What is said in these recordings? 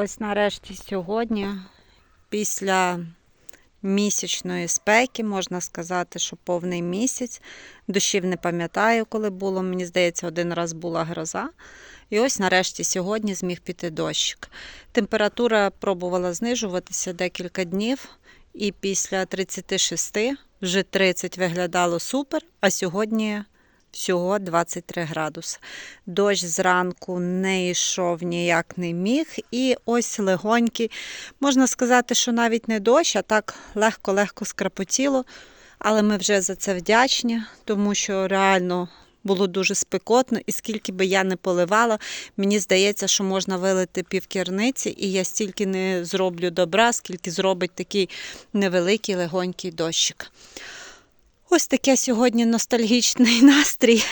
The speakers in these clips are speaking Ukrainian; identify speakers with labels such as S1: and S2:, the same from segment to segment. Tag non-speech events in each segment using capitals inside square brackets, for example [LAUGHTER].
S1: Ось нарешті сьогодні, після місячної спеки, можна сказати, що повний місяць. Дощів не пам'ятаю, коли було. Мені здається, один раз була гроза. І ось нарешті сьогодні зміг піти дощик. Температура пробувала знижуватися декілька днів, і після 36 вже 30 виглядало супер, а сьогодні всього 23 градуси. Дощ зранку не йшов ніяк не міг. І ось легонький, можна сказати, що навіть не дощ, а так легко-легко скрапотіло. Але ми вже за це вдячні, тому що реально було дуже спекотно, і скільки би я не поливала, мені здається, що можна вилити півкірниці, і я стільки не зроблю добра, скільки зробить такий невеликий легонький дощик. Ось таке сьогодні ностальгічний [LAUGHS] настрій.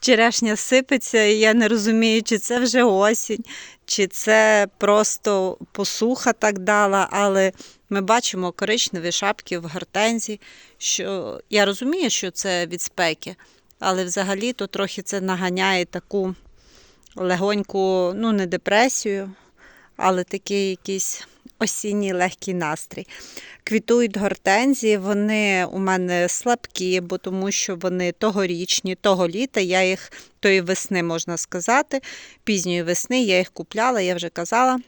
S1: Черешня сипеться, і я не розумію, чи це вже осінь, чи це просто посуха так дала, але ми бачимо коричневі шапки в гортензі. Що я розумію, що це від спеки, але взагалі то трохи це наганяє таку легоньку, ну не депресію, але такий якийсь осінній легкий настрій. Квітують гортензії, вони у мене слабкі, бо тому що вони тогорічні, того літа. Я їх тої весни, можна сказати, пізньої весни я їх купляла, я вже казала.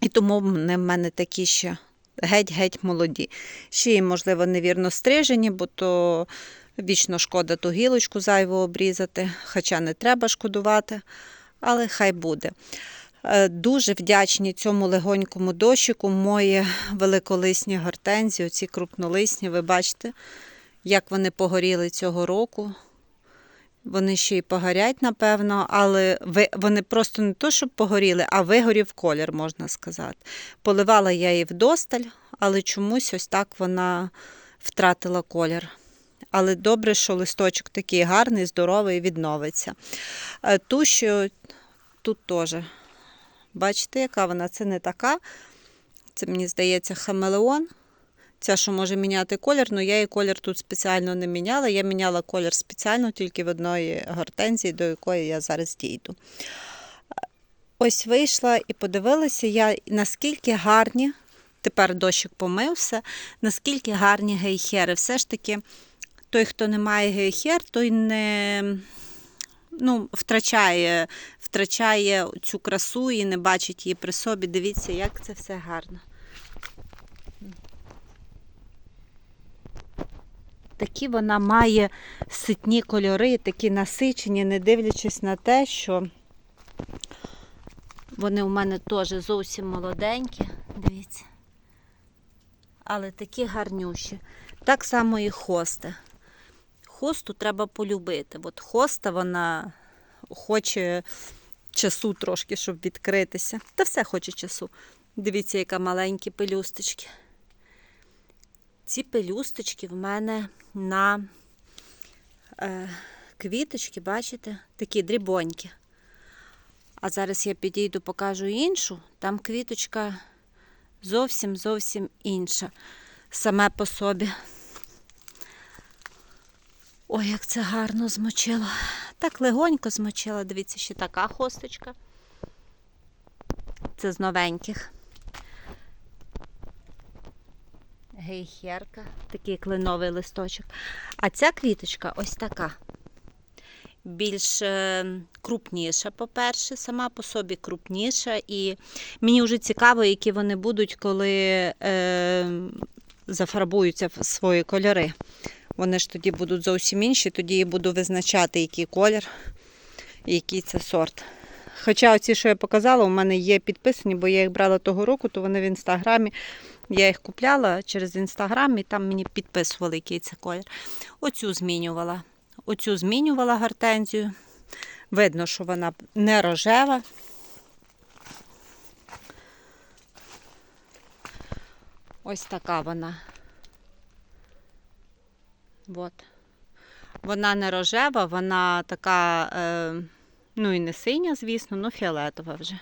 S1: І тому вони в мене такі ще геть-геть молоді. Ще й, можливо, невірно стрижені, бо то вічно шкода ту гілочку зайву обрізати, хоча не треба шкодувати, але хай буде. Е, Дуже вдячні цьому легонькому дощику мої великолисні гортензії, оці крупнолисні. Ви бачите, як вони погоріли цього року. Вони ще й погорять, напевно, але вони просто не то, щоб погоріли, а вигорів колір, можна сказати. Поливала я її вдосталь, але чомусь ось так вона втратила колір. Але добре, що листочок такий гарний, здоровий, відновиться. Е, Ту, тут теж. Бачите, яка вона? Це не така. Це, мені здається, хамелеон. Ця, що може міняти колір, але я її колір тут спеціально не міняла. Я міняла колір спеціально тільки в одної гортензії, до якої я зараз дійду. Ось вийшла і подивилася я, наскільки гарні, тепер дощик помився, наскільки гарні гейхери. Все ж таки, той, хто не має гейхер, той не ну, втрачає, втрачає цю красу і не бачить її при собі. Дивіться, як це все гарно. Такі вона має ситні кольори, такі насичені, не дивлячись на те, що вони у мене теж зовсім молоденькі. Дивіться. Але такі гарнющі. Так само і хости. Хосту треба полюбити. От хоста вона хоче часу трошки, щоб відкритися. Та все хоче часу. Дивіться, яка маленькі пелюсточки. Ці пелюсточки в мене на е, квіточки, бачите, такі дрібонькі. А зараз я підійду, покажу іншу. Там квіточка зовсім зовсім інша. Саме по собі. Ой, як це гарно змочила. Так легонько змочила. Дивіться, ще така хосточка. Це з новеньких. Гейхерка, такий кленовий листочок. А ця квіточка ось така. Більш е, крупніша, по-перше, сама по собі крупніша. І мені вже цікаво, які вони будуть, коли е, зафарбуються в свої кольори. Вони ж тоді будуть зовсім інші, тоді я буду визначати, який колір і який це сорт. Хоча оці, що я показала, у мене є підписані, бо я їх брала того року, то вони в інстаграмі. Я їх купляла через інстаграм і там мені підписували, який це колір. Оцю змінювала. Оцю змінювала гортензію. Видно, що вона не рожева. Ось така вона. От. Вона не рожева, вона така, е, ну і не синя, звісно, ну фіолетова вже.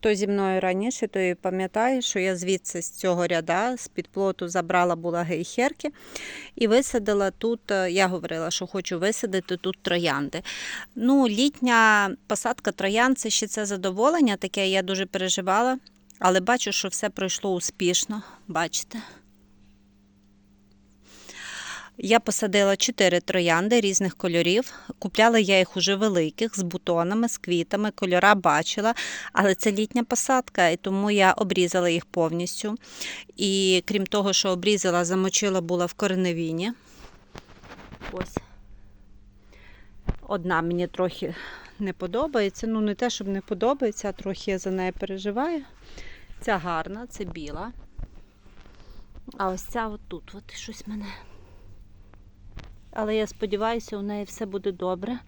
S1: Хто зі мною раніше, той пам'ятає, що я звідси з цього ряда, з під плоту забрала була гейхерки і висадила тут. е, Я говорила, що хочу висадити тут троянди. Ну, літня посадка троянд це ще це задоволення, таке я дуже переживала, але бачу, що все пройшло успішно. Бачите? Я посадила чотири троянди різних кольорів. Купляла я їх уже великих з бутонами, з квітами, кольора бачила, але це літня посадка, і тому я обрізала їх повністю. І крім того, що обрізала, замочила була в кореневіні. Ось. Одна мені трохи не подобається. Ну, не те, щоб не подобається, а трохи я за неї переживаю. Ця гарна, це біла. А ось ця отут, от щось мене. Але я сподіваюся, у неї все буде добре.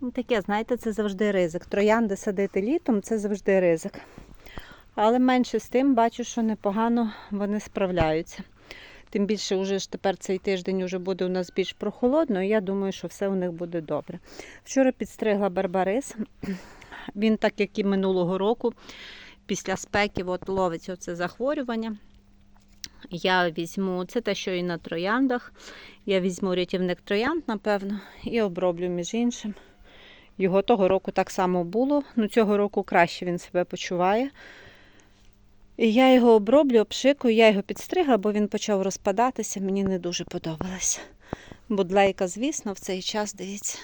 S1: Ну, таке, знаєте, це завжди ризик. Троянди садити літом це завжди ризик. Але менше з тим бачу, що непогано вони справляються. Тим більше вже ж тепер цей тиждень вже буде у нас більш прохолодно, і я думаю, що все у них буде добре. Вчора підстригла барбарис. Він, так як і минулого року, після спеки от, ловить оце захворювання. Я візьму, це те, що і на трояндах. Я візьму рятівник троянд, напевно, і оброблю між іншим. Його того року так само було. Ну, цього року краще він себе почуває. І я його оброблю, обшикую, я його підстригла, бо він почав розпадатися, мені не дуже подобалося. Будлейка, звісно, в цей час, дивіться.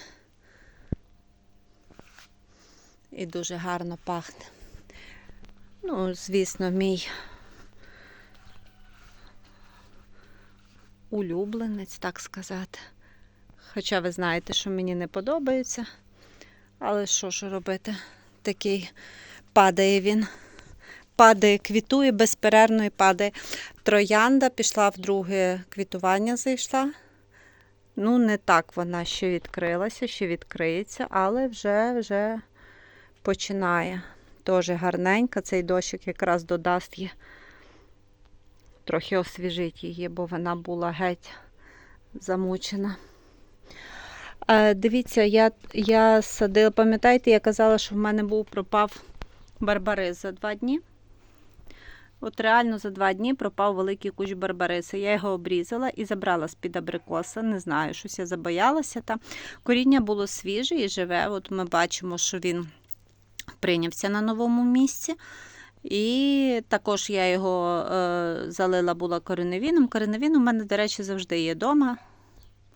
S1: І дуже гарно пахне. Ну, звісно, мій улюбленець, так сказати. Хоча ви знаєте, що мені не подобається. Але що ж робити? Такий падає він. Падає, квітує, безперервно і падає. Троянда пішла в друге квітування, зайшла. Ну, не так вона ще відкрилася, ще відкриється, але вже вже починає. Теж гарненька. Цей дощик якраз додасть їй трохи освіжить її, бо вона була геть замучена. Е, дивіться, я, я садила, пам'ятаєте, я казала, що в мене був пропав барбарис за два дні. От реально за два дні пропав великий кущ барбариси. Я його обрізала і забрала з-під абрикоса. Не знаю, щось я забоялася. Та коріння було свіже і живе. От ми бачимо, що він прийнявся на новому місці. І також я його е, залила була кореневіном. Кореневін у мене, до речі, завжди є вдома.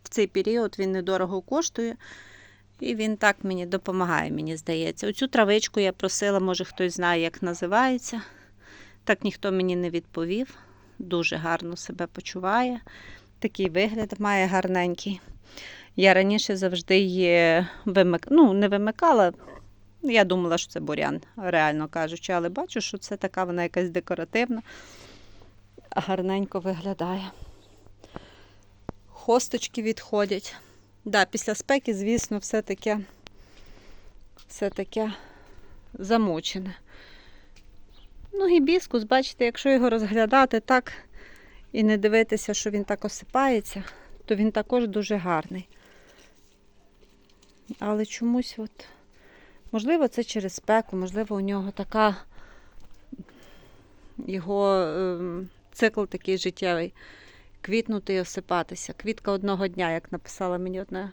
S1: В цей період він недорого коштує. І він так мені допомагає, мені здається. Оцю травичку я просила, може хтось знає, як називається. Так ніхто мені не відповів. Дуже гарно себе почуває. Такий вигляд має гарненький. Я раніше завжди її вимик... ну, не вимикала. Я думала, що це бурян, реально кажучи, але бачу, що це така вона якась декоративна, гарненько виглядає. Хосточки відходять. Да, після спеки, звісно, все таке, все таке замочене. Ну, гібіскус, бачите, якщо його розглядати так і не дивитися, що він так осипається, то він також дуже гарний. Але чомусь от. Можливо, це через спеку, можливо, у нього така його ем, цикл такий життєвий. Квітнути і осипатися. Квітка одного дня, як написала мені одна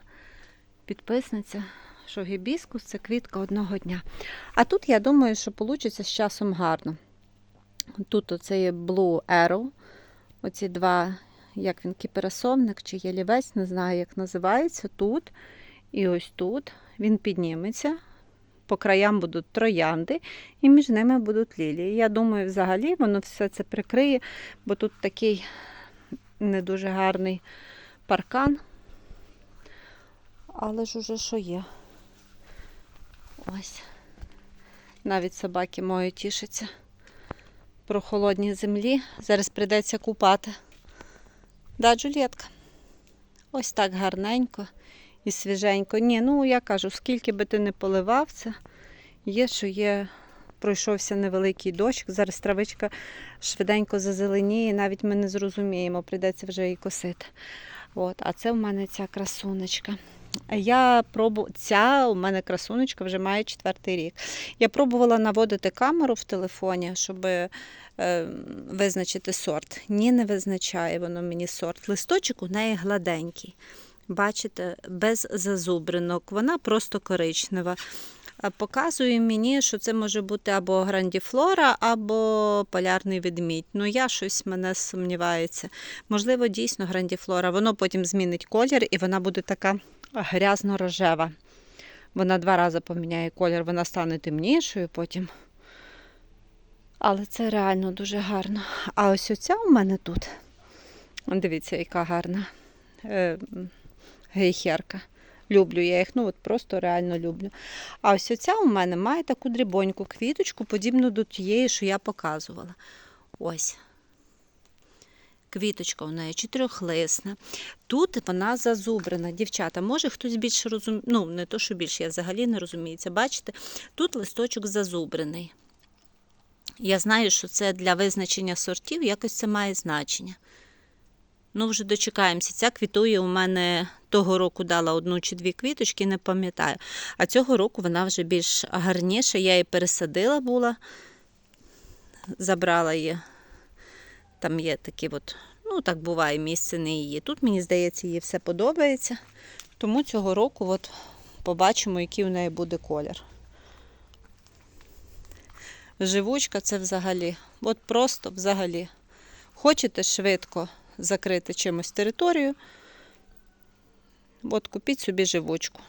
S1: підписниця, що гібіскус це квітка одного дня. А тут я думаю, що вийде з часом гарно. Тут оце є Blue Arrow, оці два, як він, кіперасовник чи ялівець, не знаю, як називається. Тут і ось тут він підніметься по краям будуть троянди, і між ними будуть лілії. Я думаю, взагалі воно все це прикриє, бо тут такий не дуже гарний паркан. Але ж уже що є. Ось. Навіть собаки мої тішаться про холодні землі. Зараз прийдеться купати. Да, Джульєтка? Ось так гарненько і свіженько. Ні, ну я кажу, скільки би ти не поливав це, є, що є, пройшовся невеликий дощ. Зараз травичка швиденько зазеленіє, навіть ми не зрозуміємо, прийдеться вже її косити. От, а це в мене ця красунечка. Я пробу... Ця у мене красунечка вже має четвертий рік. Я пробувала наводити камеру в телефоні, щоб е, визначити сорт. Ні, не визначає воно мені сорт. Листочок у неї гладенький. Бачите, без зазубринок. Вона просто коричнева. Показує мені, що це може бути або грандіфлора, або полярний ведмідь. Ну, я щось мене сумнівається. Можливо, дійсно грандіфлора. Воно потім змінить колір і вона буде така грязно-рожева. Вона два рази поміняє колір, вона стане темнішою потім. Але це реально дуже гарно. А ось оця у мене тут. Дивіться, яка гарна е, гейхерка. Люблю я їх, ну от просто реально люблю. А ось оця у мене має таку дрібоньку квіточку, подібну до тієї, що я показувала. Ось. Квіточка у неї чотирьохлисна. Тут вона зазубрена. Дівчата, може хтось більше розуміє, ну, не то, що більше, я взагалі не розумію. Бачите, тут листочок зазубрений. Я знаю, що це для визначення сортів, якось це має значення. Ну, вже дочекаємося. Ця квітує у мене того року дала одну чи дві квіточки, не пам'ятаю. А цього року вона вже більш гарніша. Я її пересадила була, забрала її. Там є такі от, ну так буває, місце не її. Тут, мені здається, їй все подобається. Тому цього року от побачимо, який у неї буде колір. Живучка це взагалі. От просто взагалі. Хочете швидко закрити чимось територію, от купіть собі живучку.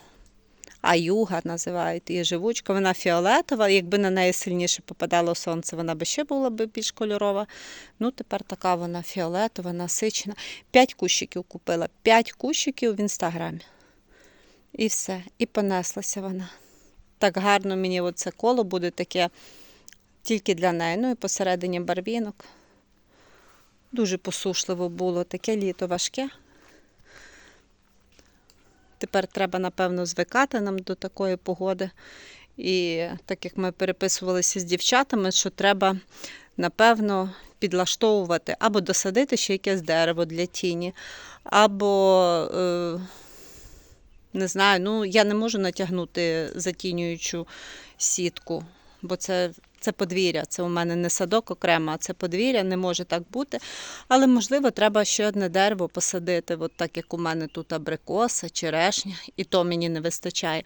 S1: А юга називають її живучка. Вона фіолетова. Якби на неї сильніше попадало сонце, вона би ще була б більш кольорова. Ну, тепер така вона фіолетова, насичена. П'ять кущиків купила. П'ять кущиків в інстаграмі. І все. І понеслася вона. Так гарно мені оце коло буде таке тільки для неї. Ну і посередині барвінок. Дуже посушливо було, таке літо важке. Тепер треба, напевно, звикати нам до такої погоди. І так як ми переписувалися з дівчатами, що треба, напевно, підлаштовувати або досадити ще якесь дерево для тіні, або, е, не знаю, ну, я не можу натягнути затінюючу сітку, бо це це подвір'я. Це у мене не садок окремо, а це подвір'я, не може так бути. Але, можливо, треба ще одне дерево посадити, от так як у мене тут абрикоса, черешня, і то мені не вистачає.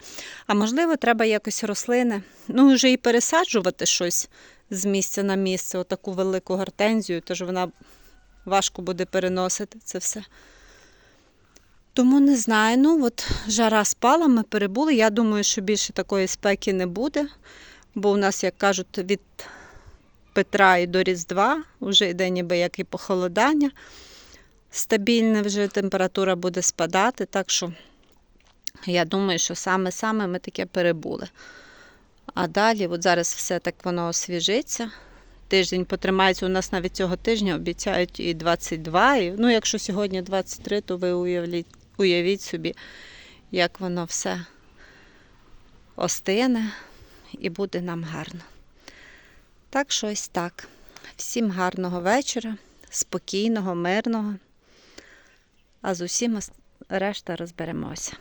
S1: А можливо, треба якось рослини, ну, вже і пересаджувати щось з місця на місце, отаку велику гортензію, тож вона важко буде переносити це все. Тому не знаю, ну от жара спала, ми перебули. Я думаю, що більше такої спеки не буде бо у нас, як кажуть, від Петра і до Різдва вже йде ніби як і похолодання. Стабільна вже температура буде спадати, так що я думаю, що саме-саме ми таке перебули. А далі, от зараз все так воно освіжиться. Тиждень потримається, у нас навіть цього тижня обіцяють і 22. І, ну, якщо сьогодні 23, то ви уявіть, уявіть собі, як воно все остине і буде нам гарно. Так що ось так. Всім гарного вечора, спокійного, мирного. А з усім решта розберемося.